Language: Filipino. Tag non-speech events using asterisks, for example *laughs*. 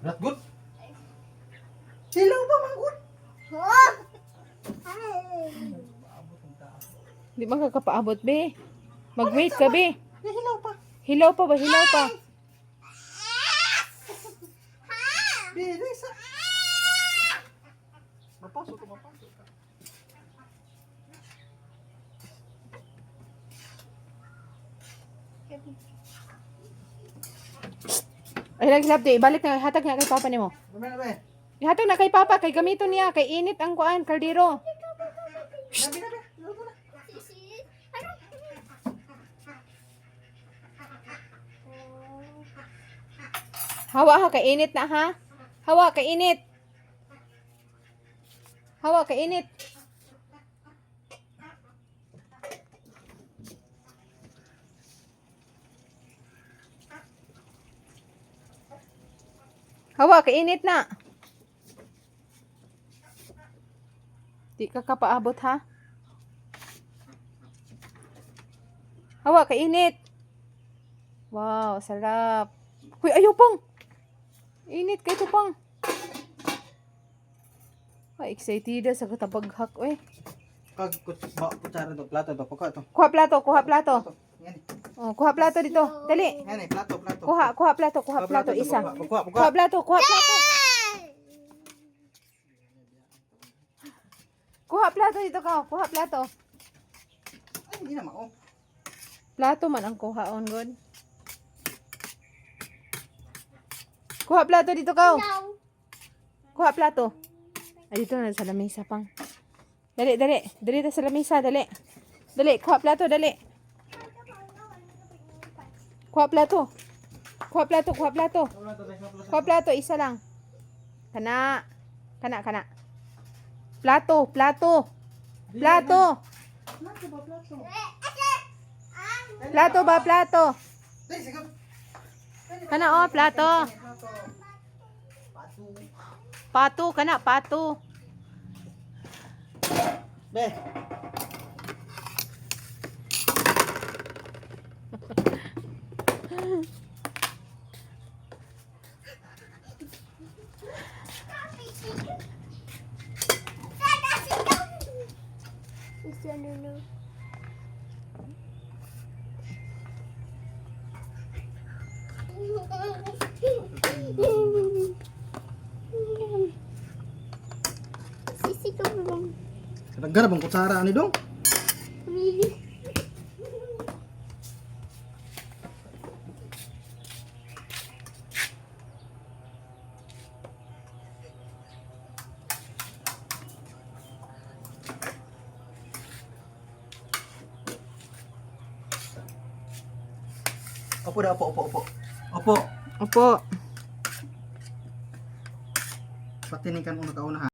Not good. Silaw ba manggod? *laughs* Di ba kakapaabot, be? Mag-wait ka, be. Hilaw pa. Hilaw pa ba? Hilaw pa. *laughs* Dili sa. Mapasok ko, mapasok ka. Ay, lang hilap, di. Ibalik na. Hatag na kay papa ni mo. Dami na kay papa. Kay gamito niya. Kay init ang kuan. Kaldero. Na. Hawa ha. Kay init na ha. Hawa. Kay init. Hawa. Kay Hawa. Kay init na. Di ka kapaabot ha. Hawa. Kay init. Wow. Sarap. Uy, ayaw pang. Init kay tupang. Ay, excited sa katabaghak, eh. Kag kutsara to, plato to, pagka to. Kuha plato, kuha plato. Yan. Oh, kuha plato dito. Dali. Yan eh, plato, plato. Kuha, kuha plato, kuha plato, to, isa. Kuha plato, kuha plato. Kuha plato dito ka, kuha plato. Ay, hindi na mao. Plato man ang kuhaon, God. Kuha plato dito ka. Kuha plato. Ay, dito na sa lamesa pang. Dali, dali. Dali na sa lamesa, dali. Dali, kuha plato, dali. Kuha plato. Kuha plato, kuha plato. Kuha plato, isa lang. Kana. Kana, kana. Plato, plato. Plato. Plato ba, plato? Plato. Kana, oh, plato. Plato. Pato, kana, pato. Be. Sen onu. Sisi ka ba? Sa bang kutsara dong? Opo daw, opo, opo, opo. Opo. Opo. Patinikan una ka una ha.